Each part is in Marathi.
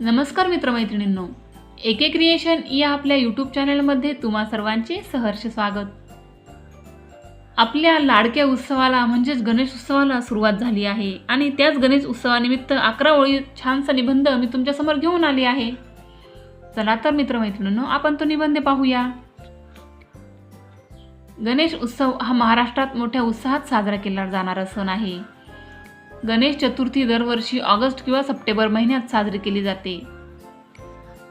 नमस्कार मित्रमैत्रिणींनो. एके क्रिएशन या आपल्या यूट्यूब चॅनलमध्ये तुम्हा सर्वांचे सहर्ष स्वागत. आपल्या लाडक्या उत्सवाला म्हणजेच गणेश उत्सवाला सुरुवात झाली आहे आणि त्याच गणेश उत्सवानिमित्त अकरा ओळी छानसा निबंध मी तुमच्यासमोर घेऊन आली आहे. चला तर मित्रमैत्रिणींनो आपण तो निबंध पाहूया. गणेश उत्सव हा महाराष्ट्रात मोठ्या उत्साहात साजरा केला जाणारा सण आहे. गणेश चतुर्थी दरवर्षी ऑगस्ट किंवा सप्टेंबर महिन्यात साजरी केली जाते.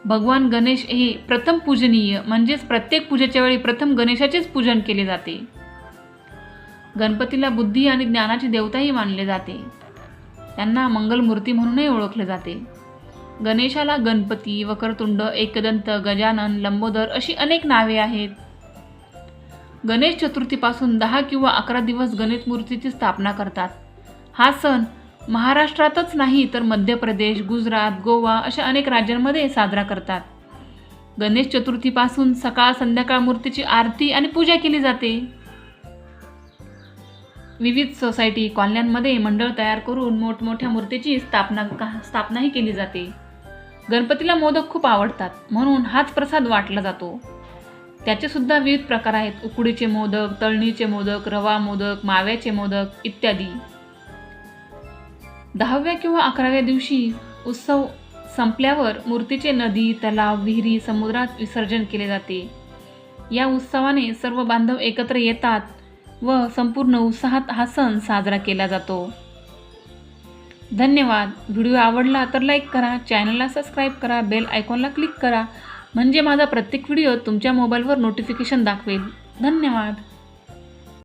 भगवान गणेश हे प्रथम पूजनीय म्हणजेच प्रत्येक पूजेच्या वेळी प्रथम गणेशाचेच पूजन केले जाते. गणपतीला बुद्धी आणि ज्ञानाची देवताही मानले जाते. त्यांना मंगलमूर्ती म्हणूनही ओळखले जाते. गणेशाला गणपती वक्रतुंड एकदंत गजानन लंबोदर अशी अनेक नावे आहेत. गणेश चतुर्थीपासून दहा किंवा अकरा दिवस गणेश मूर्तीची स्थापना करतात. हा सण महाराष्ट्रातच नाही तर मध्य प्रदेश गुजरात गोवा अशा अनेक राज्यांमध्ये साजरा करतात. गणेश चतुर्थीपासून सकाळ संध्याकाळ मूर्तीची आरती आणि पूजा केली जाते. विविध सोसायटी कॉलन्यांमध्ये मंडळ तयार करून मोठमोठ्या मूर्तीची स्थापना का स्थापनाही केली जाते. गणपतीला मोदक खूप आवडतात म्हणून हाच प्रसाद वाटला जातो. त्याचेसुद्धा विविध प्रकार आहेत. उकडीचे मोदक तळणीचे मोदक रवा मोदक माव्याचे मोदक इत्यादी. दहाव्या किंवा अकराव्या दिवशी उत्सव संपल्यावर मूर्तीचे नदी तलाव विहिरी समुद्रात विसर्जन केले जाते. या उत्सवाने सर्व बांधव एकत्र येतात व संपूर्ण उत्साहात हा सण साजरा केला जातो. धन्यवाद. व्हिडिओ आवडला तर लाईक करा चॅनलला सबस्क्राईब करा बेल आयकॉनला क्लिक करा. म्हणजे माझा प्रत्येक व्हिडिओ तुमच्या मोबाईलवर नोटिफिकेशन दाखवेल. धन्यवाद.